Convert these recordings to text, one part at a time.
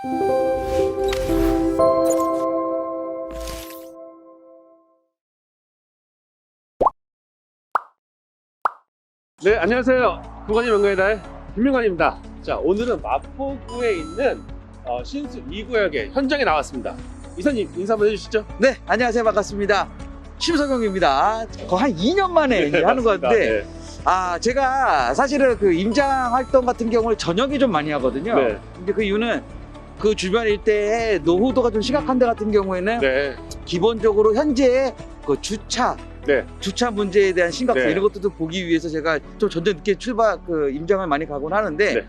네, 안녕하세요. 명가의 달 김명관입니다. 자, 오늘은 마포구에 있는 어, 신수 2구역의 현장에 나왔습니다. 이사님 인사 한번 해주시죠. 네, 안녕하세요. 반갑습니다. 심석영입니다. 거의 한 2년 만에 이제 하는 것. 같은데, 네. 아, 제가 사실은 그 임장 활동 같은 경우를 저녁에 좀 많이 하거든요. 네. 근데 그 이유는 그 주변 일대에 노후도가 좀 심각한 데 같은 경우에는 네. 기본적으로 현재 그 주차, 네. 주차 문제에 대한 심각성 네. 이런 것들도 보기 위해서 제가 좀 전전 늦게 출발 그 임장을 많이 가곤 하는데 네.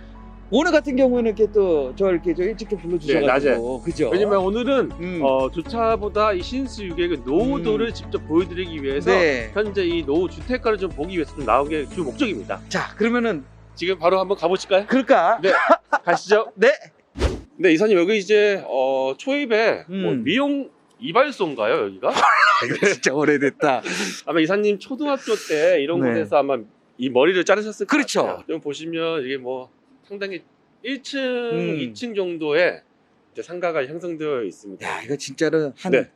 오늘 같은 경우에는 이렇게 또 저 이렇게 좀 일찍 좀 불러주셔가지고 그죠? 왜냐면 오늘은 음. 어, 주차보다 이 신수 6구역의 노후도를 직접 보여드리기 위해서 네. 현재 이 노후 주택가를 좀 보기 위해서 좀 나온 게 주 목적입니다. 자 그러면은 지금 바로 한번 가보실까요? 그럴까? 네. 가시죠. 네. 네, 이사님 여기 이제 어, 초입에 뭐 음. 미용 이발소인가요 여기가? 진짜 오래됐다. 아마 이사님 초등학교 때 이런 네. 곳에서 아마 이 머리를 자르셨을 것 그렇죠. 같아요. 좀 보시면 이게 뭐 상당히 1층, 음. 2층 정도의 이제 상가가 형성되어 있습니다. 야 이거 진짜로 한 네.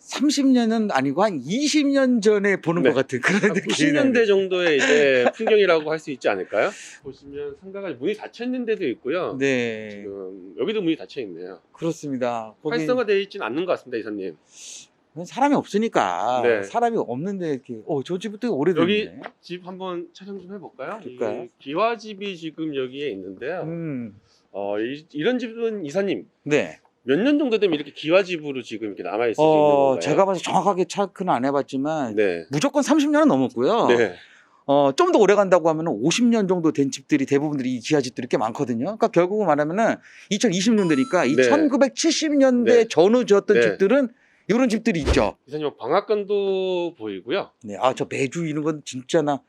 30년은 아니고 한 20년 전에 보는 네. 것 같은 그런 한 느낌이 90년대 정도의 이제 풍경이라고 할 수 있지 않을까요? 보시면 상가가 문이 닫혀 있는 데도 있고요. 네 지금 여기도 문이 닫혀 있네요. 그렇습니다. 거기 활성화되어 있지는 않는 것 같습니다, 이사님. 사람이 없으니까 네. 사람이 없는데 이렇게 어저 집부터 오래됐네. 여기 집 한번 촬영 좀 해볼까요? 그럴까요? 이 기와집이 지금 여기에 있는데요. 음. 어, 이, 이런 집은 이사님 네. 몇 년 정도 되면 이렇게 기와집으로 지금 이렇게 남아 있을 수 있는 어 건가요? 제가 봐서 정확하게 체크는 안 해봤지만 네. 무조건 30년은 넘었고요. 네. 어, 좀 더 오래 간다고 하면 50년 정도 된 집들이 대부분들이 이 기아 집들이 꽤 많거든요. 그러니까 결국은 말하면은 2020년대니까 이 네. 1970년대 네. 전후 지었던 네. 집들은 이런 집들이 있죠. 이사님 방앗간도 보이고요. 네. 아, 저 매주 이런 건 진짜 나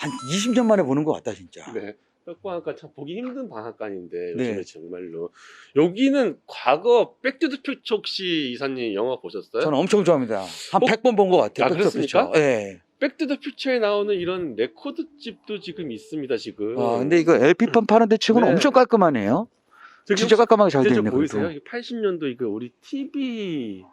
한 20년 만에 보는 것 같다, 진짜. 네. 방앗간 참 보기 힘든 방앗간인데 네. 요즘에 정말로 여기는 과거 백투더 퓨처 혹시 이사님 영화 보셨어요? 저는 엄청 좋아합니다. 한 어? 100번 본 것 같아요. 아, 백투더 그렇습니까? 퓨처. 네. 백투더 퓨처에 나오는 이런 레코드 집도 지금 있습니다 지금. 아, 근데 이거 LP판 파는데 치고는 네. 엄청 깔끔하네요. 진짜 깔끔하게 잘 되어 좀 있네. 보이세요? 그래도. 이게 80년도 이거 우리 TV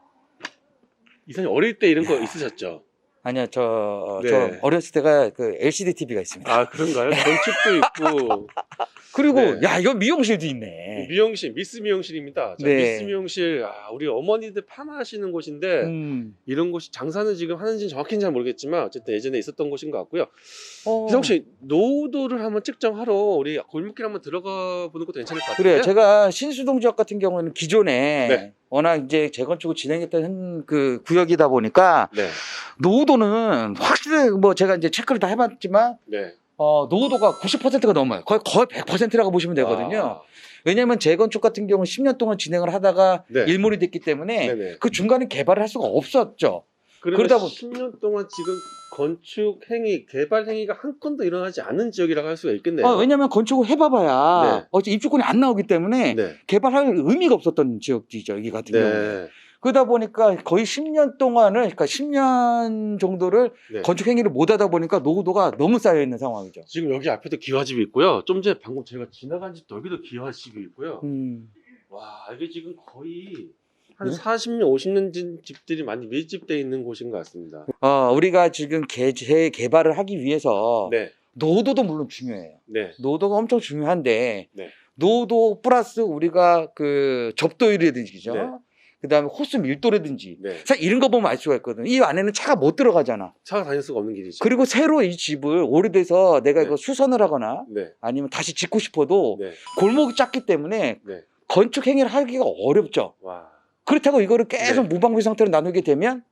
이사님 어릴 때 이런 거 야. 있으셨죠? 아니요, 저, 어, 네. 저 어렸을 때가 그 LCD TV가 있습니다. 아 그런가요? 건축도 있고 그리고 네. 야, 이거 미용실도 있네. 미용실 미스 미용실입니다. 자, 네. 미스 미용실 아, 우리 어머니들 파마하시는 곳인데 음. 이런 곳이 장사는 지금 하는지는 정확히는 잘 모르겠지만 어쨌든 예전에 있었던 곳인 것 같고요. 어. 그래서 혹시 노후도를 한번 측정하러 우리 골목길 한번 들어가 보는 것도 괜찮을 것 같아요. 그래요. 제가 신수동 지역 같은 경우에는 기존에 네. 워낙 이제 재건축을 진행했던 현- 그 구역이다 보니까 네, 노후도는 확실히 뭐 제가 이제 체크를 다 해봤지만 네. 어, 노후도가 90%가 넘어요. 거의 거의 100%라고 보시면 되거든요. 아, 왜냐하면 재건축 같은 경우는 10년 동안 진행을 하다가 네. 일몰이 됐기 때문에 네네. 그 중간에 개발을 할 수가 없었죠. 그러다 보- 10년 동안 지금 건축 행위, 개발 행위가 한 건도 일어나지 않은 지역이라고 할 수가 있겠네요. 어, 왜냐하면 건축을 해봐봐야 네. 어째 입주권이 안 나오기 때문에 네. 개발할 의미가 없었던 지역이죠. 여기 같은 경우는. 네. 그러다 보니까 거의 10년 동안을 그러니까 10년 정도를 네. 건축 행위를 못 하다 보니까 노후도가 너무 쌓여 있는 상황이죠. 지금 여기 앞에도 기와집이 있고요. 좀 전에 방금 제가 지나간 집 여기도 기와집이 있고요. 음. 와 이게 지금 거의 한 네? 40년, 50년 진 집들이 많이 밀집돼 있는 곳인 것 같습니다. 어, 우리가 지금 개, 개발을 하기 위해서 네, 노후도도 물론 중요해요. 네, 노후도가 엄청 중요한데 네. 노후도 플러스 우리가 그 접도율이라든지죠. 네. 그다음에 호수 밀도라든지 네. 사 이런 거 보면 알 수가 있거든. 이 안에는 차가 못 들어가잖아. 차가 다닐 수가 없는 길이죠. 그리고 새로 이 집을 오래돼서 내가 네. 이거 수선을 하거나 네, 아니면 다시 짓고 싶어도 네, 골목이 작기 때문에 네. 건축 행위를 하기가 어렵죠. 와, 그렇다고 이거를 계속 네. 무방비 상태로 나누게 되면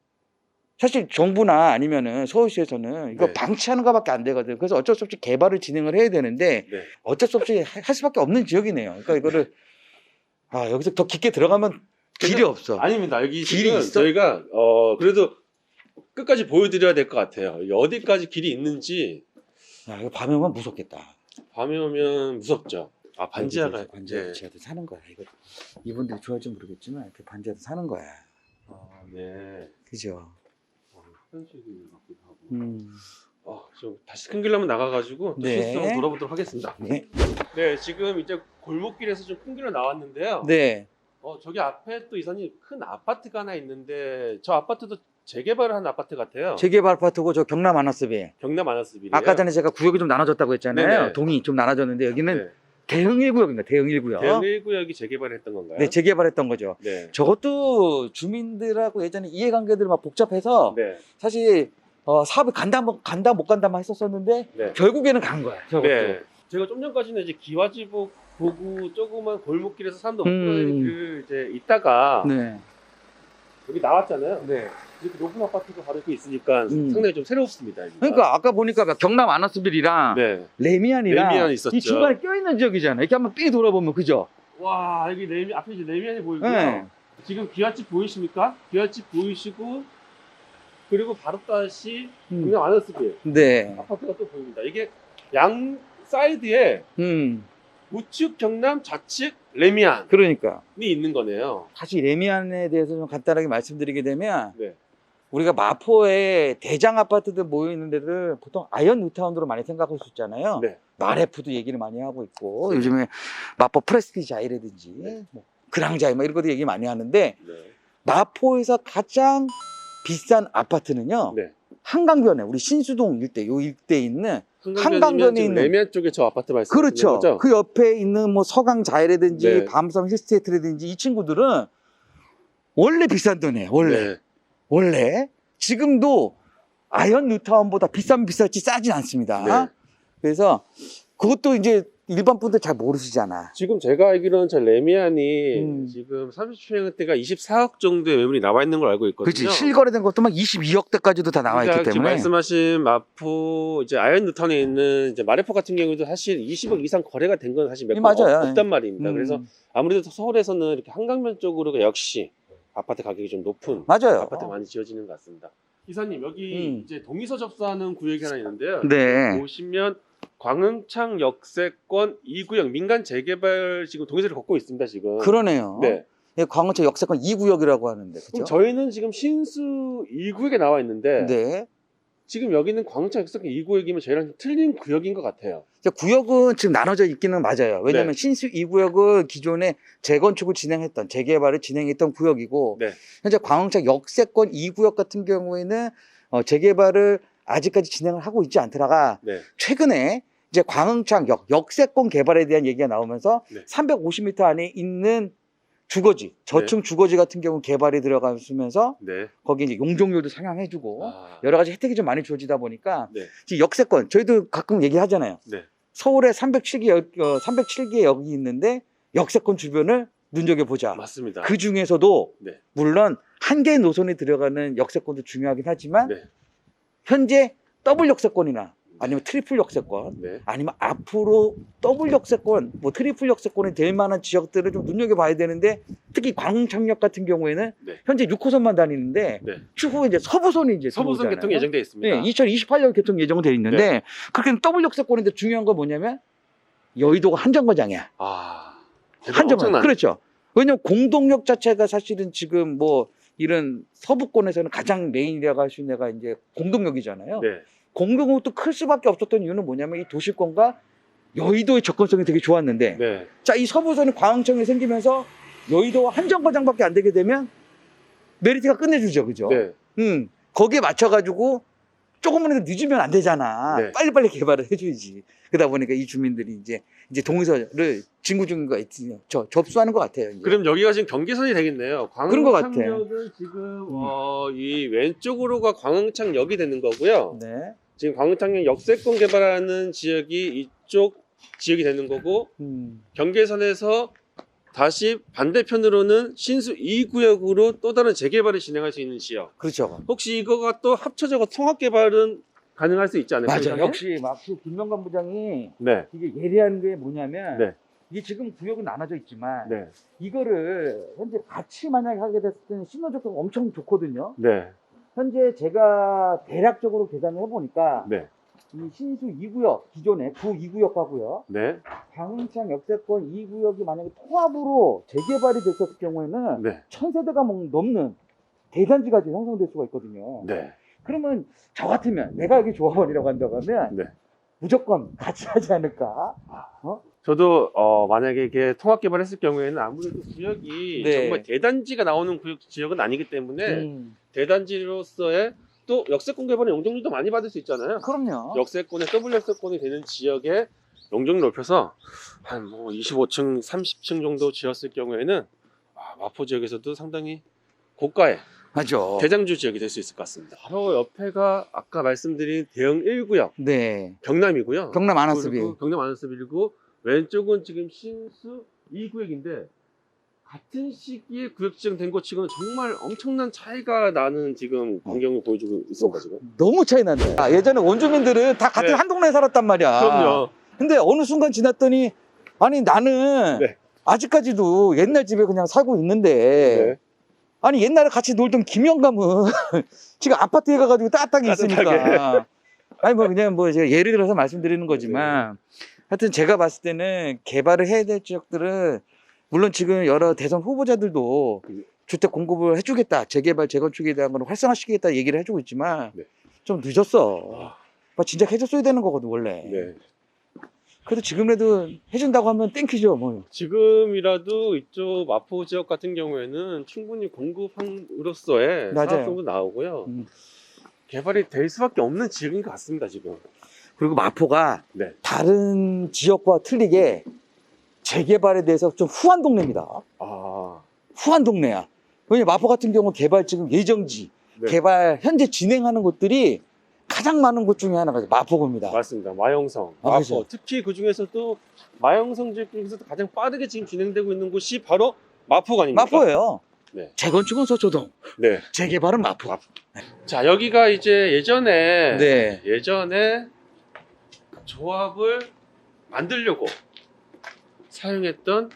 사실 정부나 아니면은 서울시에서는 이거 네. 방치하는 것밖에 안 되거든. 그래서 어쩔 수 없이 개발을 진행을 해야 되는데 네. 어쩔 수 없이 하- 할 수밖에 없는 지역이네요. 그러니까 이거를 아 여기서 더 깊게 들어가면 길이 없어. 아닙니다. 여기 길이 있어? 저희가 어 그래도 끝까지 보여드려야 될 것 같아요. 어디까지 길이 있는지 야 이거 밤에 오면 무섭겠다. 밤에 오면 무섭죠. 아 반지하가 여기서 반지하 네. 지하도 사는 거야. 이거 이분들이 좋아할지 모르겠지만 이렇게 반지하도 사는 거야. 아, 네. 그죠? 어, 화장실이 같기도 하고. 음. 어, 좀 다시 큰 길로 한번 나가가지고 또 네. 한번 돌아보도록 하겠습니다. 네. 네, 지금 이제 골목길에서 좀 큰 길로 나왔는데요. 네. 어, 저기 앞에 또 이사님 큰 아파트가 하나 있는데 저 아파트도 재개발을 한 아파트 같아요. 재개발 아파트고 저 경남 아나스비. 경남 아나스빌이에요. 아까 전에 제가 구역이 좀 나눠졌다고 했잖아요. 네네. 동이 좀 나눠졌는데 여기는 네. 대형 1구역입니다. 대형 1구역. 대형 1구역이 재개발했던 건가요? 네, 재개발했던 거죠. 네. 저것도 주민들하고 예전에 이해관계들이 막 복잡해서 네. 사실 어, 사업이 간다 못 간다 못 간다 만 했었었는데 네. 결국에는 간 거야. 저것도. 네. 제가 좀 전까지는 이제 기와지복 보고 조그만 골목길에서 사람도 없고 음. 그 이제 있다가 네. 여기 나왔잖아요. 네. 이렇게 높은 아파트가 바로 이렇게 있으니까 음. 상당히 좀 새롭습니다. 여기가. 그러니까 아까 보니까 경남 아나스빌이랑 네. 레미안이랑 레미안 있었죠. 이 중간에 껴있는 지역이잖아요. 이렇게 한번 삥 돌아보면 그죠? 와 여기 레미 앞에 이제 레미안이 보이고요. 네. 지금 기와집 보이십니까? 기와집 보이시고 그리고 바로 다시 음. 그냥 아너스빌 네. 아파트가 또 보입니다. 이게 양 사이드에 음. 우측 경남 좌측 레미안이 그러니까 있는 거네요. 다시 레미안에 대해서 좀 간단하게 말씀드리게 되면 네. 우리가 마포에 대장 아파트들 모여 있는 데를 보통 아이언 뉴타운으로 많이 생각할 수 있잖아요. 네. 마레프도 얘기를 많이 하고 있고 네. 요즘에 마포 프레스티자이라든지 네. 뭐 그랑자이 뭐 이런 것도 얘기 많이 하는데 네. 마포에서 가장 비싼 아파트는요. 네. 한강변에 우리 신수동 일대 요 일대에 있는 한강변에 있는- 레미안 쪽에 저 아파트 말씀하시는 그렇죠. 거죠? 그 옆에 있는 뭐 서강 자이라든지 네. 밤섬 힐스테이트라든지 이 친구들은 원래 비싼 돈이에요. 원래 네. 원래 지금도 아이언 뉴타운보다 비싸면 비쌀지 싸진 않습니다. 네. 그래서 그것도 이제 일반 분들 잘 모르시잖아. 지금 제가 알기로는 저 레미안이 음. 지금 30평형대가 24억 정도의 매물이 나와 있는 걸 알고 있거든요. 그렇지 실거래된 것도 막 22억대까지도 다 나와 그러니까 있기 지금 때문에 말씀하신 마포 이제 아이언 뉴턴에 있는 이제 마레포 같은 경우도 사실 20억 이상 거래가 된 건 사실 몇 네, 건 맞아요. 없단 말입니다. 음, 그래서 아무래도 서울에서는 이렇게 한강변 쪽으로 역시 아파트 가격이 좀 높은 맞아요. 아파트 많이 지어지는 것 같습니다. 이사님 여기 음. 이제 동의서 접수하는 구역이 하나 있는데요. 네. 보시면 광흥창 역세권 2구역 민간 재개발 지금 동의서를 걷고 있습니다 지금. 그러네요. 네. 예, 광원천 역세권 2구역이라고 하는데 그죠? 그럼 저희는 지금 신수 2구역에 나와 있는데 네. 지금 여기는 광흥창 역세권 2구역이면 저희랑 좀 틀린 구역인 것 같아요. 구역은 지금 나눠져 있기는 맞아요. 왜냐하면 네. 신수 2구역은 기존에 재건축을 진행했던 재개발을 진행했던 구역이고 네. 현재 광흥창 역세권 2구역 같은 경우에는 어, 재개발을 아직까지 진행을 하고 있지 않더라가 네. 최근에 이제 광흥창 역 역세권 개발에 대한 얘기가 나오면서 네. 350m 안에 있는 주거지 저층 주거지 같은 경우 개발이 들어가면서 네. 거기 이제 용적률도 상향해주고 아, 여러 가지 혜택이 좀 많이 주어지다 보니까 네. 지금 역세권 저희도 가끔 얘기하잖아요. 네. 서울에 307개 역, 어, 307개 역이 있는데 역세권 주변을 눈여겨 보자. 맞습니다. 그 중에서도 네. 물론 한 개의 노선에 들어가는 역세권도 중요하긴 하지만 네. 현재 더블 역세권이나 아니면 트리플 역세권 네. 아니면 앞으로 더블 역세권, 뭐 트리플 역세권이 될 만한 지역들을 좀 눈여겨봐야 되는데 특히 광흥창역 같은 경우에는 네. 현재 6호선만 다니는데 네. 추후에 이제 서부선이 이제 서부선 들어오잖아요. 개통 예정돼 있습니다. 네, 2028년 개통 예정돼 있는데 네. 그렇게 더블 역세권인데 중요한 건 뭐냐면 여의도가 한정거장이야. 아, 한정거장. 그렇죠. 왜냐면 공동역 자체가 사실은 지금 뭐 이런 서부권에서는 가장 메인이라고 할 수 있는 데가 이제 공동역이잖아요. 네. 공동역도 클 수밖에 없었던 이유는 뭐냐면 이 도시권과 여의도의 접근성이 되게 좋았는데 네. 자 이 서부선이 광흥청에 생기면서 여의도와 한정거장밖에 안 되게 되면 메리트가 끝내주죠, 그죠? 네. 음, 거기에 맞춰가지고 조금이라도 늦으면 안 되잖아. 네. 빨리빨리 개발을 해줘야지. 그러다 보니까 이 주민들이 이제 이제 동의서를 진구 중인 거 있지, 저 접수하는 것 같아요. 이제. 그럼 여기가 지금 경계선이 되겠네요. 그런 것 같아. 광흥창역은 지금 어, 이 왼쪽으로가 광흥창역이 되는 거고요. 네. 지금 광흥창역 역세권 개발하는 지역이 이쪽 지역이 되는 거고 음, 경계선에서 다시 반대편으로는 신수 2구역으로 또 다른 재개발을 진행할 수 있는 지역. 그렇죠. 혹시 이거가 또 합쳐져서 통합 개발은 가능할 수 있지 않을까요? 맞아. 이사님? 역시 막그 김명관 부장이 네. 이게 예리한 게 뭐냐면 네. 이게 지금 구역은 나눠져 있지만 네. 이거를 현재 같이 만약에 하게 됐을 때는 신호적으로 엄청 좋거든요. 네. 현재 제가 대략적으로 계산을 해보니까 네. 이 신수 2구역 기존에 구 2구역하고요. 네. 광흥창 역세권 2구역이 만약에 통합으로 재개발이 됐었을 경우에는 네. 천 세대가 넘는 대단지가 형성될 수가 있거든요. 네. 그러면 저 같으면 내가 여기 조합원이라고 한다고 하면 네. 무조건 같이 하지 않을까? 저도 어, 만약에 이게 통합 개발했을 경우에는 아무래도 구역이 네. 정말 대단지가 나오는 구역 지역은 아니기 때문에 음, 대단지로서의 또 역세권 개발의 용적률도 많이 받을 수 있잖아요. 그럼요. 역세권에 역세권이 되는 지역에 용적률 높여서 한 뭐 25층, 30층 정도 지었을 경우에는 아, 마포 지역에서도 상당히 고가의 맞아. 대장주 지역이 될 수 있을 것 같습니다. 바로 옆에가 아까 말씀드린 대형 1구역 네. 경남이고요. 경남. 그리고 경남 아나스빌이고 왼쪽은 지금 신수 2구역인데 같은 시기에 구역 지정된 것 치고는 정말 엄청난 차이가 나는 지금 광경을 보여주고 있습니다 지금. 너무 차이 난다. 아, 예전에 원주민들은 다 같은 네. 한 동네에 살았단 말이야. 그럼요. 근데 어느 순간 지났더니 아니 나는 네. 아직까지도 옛날 집에 그냥 살고 있는데 네. 아니 옛날에 같이 놀던 김영감은 지금 아파트에 가가지고 따뜻하게 있으니까 따뜻하게. 아니 뭐 그냥 뭐 제가 예를 들어서 말씀드리는 거지만 하여튼 제가 봤을 때는 개발을 해야 될 지역들은 물론 지금 여러 대선 후보자들도 그- 주택 공급을 해주겠다 재개발 재건축에 대한 걸 활성화시키겠다 얘기를 해주고 있지만 네. 좀 늦었어 아, 뭐 진작 해줬어야 되는 거거든 원래 네. 그래도 지금이라도 해준다고 하면 땡큐죠 뭐 지금이라도 이쪽 마포 지역 같은 경우에는 충분히 공급함으로써의 맞아요. 사업성도 나오고요. 음. 개발이 될 수밖에 없는 지역인 것 같습니다 지금. 그리고 마포가 네. 다른 지역과 틀리게 재개발에 대해서 좀 후한 동네입니다. 아, 후한 동네야. 왜냐 마포 같은 경우 개발 지금 예정지, 네. 개발 현재 진행하는 곳들이 가장 많은 곳 중에 하나가 마포구입니다. 맞습니다. 마영성, 아, 마포. 그죠. 특히 그 중에서도 마영성 지역 중에서도 가장 빠르게 지금 진행되고 있는 곳이 바로 마포가 아닙니까? 마포예요. 네. 재건축은 서초동, 네. 재개발은 마포. 마포. 자 여기가 이제 예전에 네. 예전에 조합을 만들려고 사용했던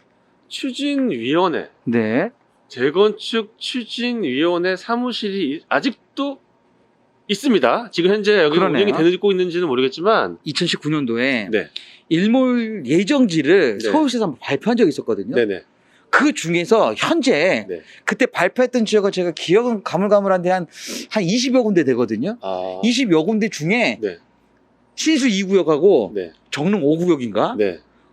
추진위원회 네. 재건축 추진위원회 사무실이 아직도 있습니다. 지금 현재 여기 그러네요. 운영이 되고 있는지는 모르겠지만 2019년도에 네, 일몰 예정지를 네. 서울시에서 한번 발표한 적이 있었거든요. 네네, 그 중에서 현재 네. 그때 발표했던 지역은 제가 기억은 가물가물한데 한, 한 20여 군데 되거든요. 아, 20여 군데 중에 네, 신수 2구역하고 네, 정릉 5구역인가?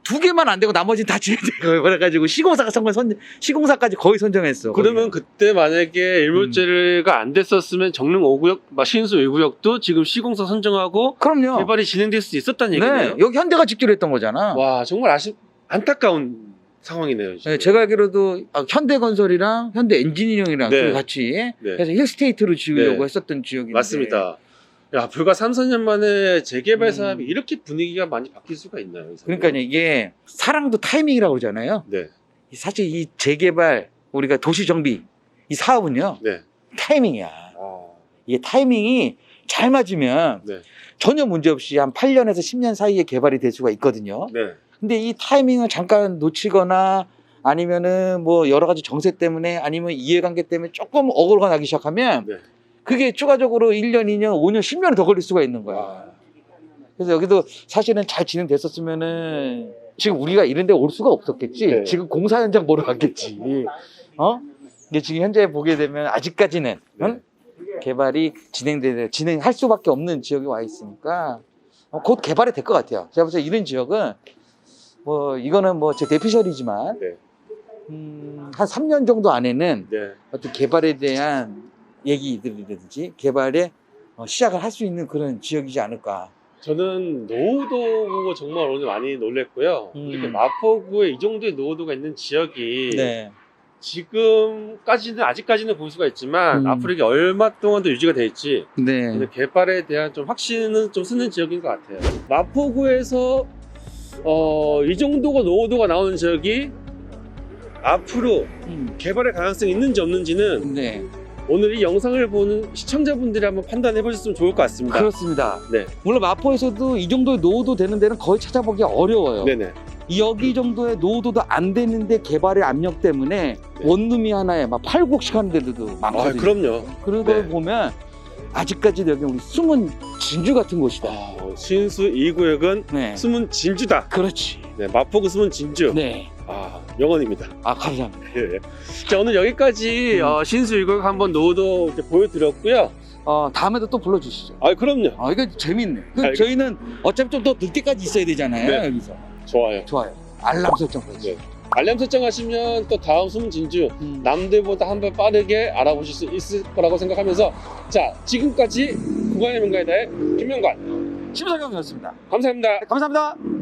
네. 두 개만 안 되고 나머지는 다 진행되고 그래가지고 시공사가 선거 선 시공사까지 거의 선정했어. 그러면 거기는. 그때 만약에 일몰제가 안 됐었으면 정릉 5구역, 막 신수 2구역도 지금 시공사 선정하고 그럼요. 개발이 진행될 수 있었다는 네, 얘기네요. 여기 현대가 직접 했던 거잖아. 와 정말 아쉽 안타까운 상황이네요. 지금. 네, 제가 알기로도 아, 현대건설이랑 현대엔지니어링이랑 네. 같이 네. 해서 힐스테이트로 지으려고 네. 했었던 지역인데 맞습니다. 야 불과 3, 4년 만에 재개발 음. 사업이 이렇게 분위기가 많이 바뀔 수가 있나요? 그러니까 이게 사랑도 타이밍이라고 그러잖아요. 네, 사실 이 재개발 우리가 도시 정비 이 사업은요 네, 타이밍이야. 아, 이게 타이밍이 잘 맞으면 네, 전혀 문제 없이 한 8년에서 10년 사이에 개발이 될 수가 있거든요. 네, 근데 이 타이밍을 잠깐 놓치거나 아니면은 뭐 여러 가지 정세 때문에 아니면 이해관계 때문에 조금 어그로가 나기 시작하면 네. 그게 추가적으로 1년, 2년, 5년, 10년 더 걸릴 수가 있는 거야. 아, 그래서 여기도 사실은 잘 진행됐었으면은 지금 우리가 이런 데 올 수가 없었겠지. 네. 지금 공사 현장 보러 갔겠지. 어? 이게 지금 현재 보게 되면 아직까지는 응? 개발이 진행되 진행할 수밖에 없는 지역에 와 있으니까 어, 곧 개발이 될 것 같아요. 제가 볼때 이런 지역은 뭐 이거는 뭐 제 대피셜이지만 네, 음, 한 3년 정도 안에는 네. 어떤 개발에 대한 얘기들이라든지 개발에 어, 시작을 할 수 있는 그런 지역이지 않을까. 저는 노후도 보고 정말 오늘 많이 놀랬고요. 음. 이렇게 마포구에 이 정도의 노후도가 있는 지역이 네. 지금까지는 아직까지는 볼 수가 있지만 음. 앞으로 이게 얼마 동안 더 유지가 될지 네. 개발에 대한 좀 확신은 좀 쓰는 지역인 것 같아요. 마포구에서 어, 이 정도가 노후도가 나오는 지역이 앞으로 음, 개발의 가능성이 있는지 없는지는 네. 오늘 이 영상을 보는 시청자분들이 한번 판단해 보셨으면 좋을 것 같습니다. 그렇습니다. 네. 물론 마포에서도 이 정도의 노후도 되는 데는 거의 찾아보기 어려워요. 네네. 이 여기 정도의 노후도도 안 되는데 개발의 압력 때문에 원룸이 하나에 막 8, 9억씩 하는 데들도 아, 많거든요. 그럼요. 그런 네. 걸 보면 아직까지도 여기 우리 숨은 진주 같은 곳이다. 아, 신수 2구역은 네. 숨은 진주다. 그렇지. 네, 마포구 숨은 진주. 네. 아, 명언입니다. 아, 감사합니다. 예. 자, 오늘 여기까지 음. 어, 신수 2구역 한번 이렇게 보여드렸고요. 어, 다음에도 또 불러주시죠. 아 그럼요. 아, 이거 재밌네. 그 알겠- 저희는 어차피 좀 더 늦게까지 있어야 되잖아요, 네. 여기서. 좋아요. 좋아요. 알람 설정까지. 네. 알람 설정하시면 또 다음 숨은 진주 음. 남들보다 한 발 빠르게 알아보실 수 있을 거라고 생각하면서 자 지금까지 구간의 명가에 대해 김명관 심사경이었습니다. 감사합니다. 감사합니다.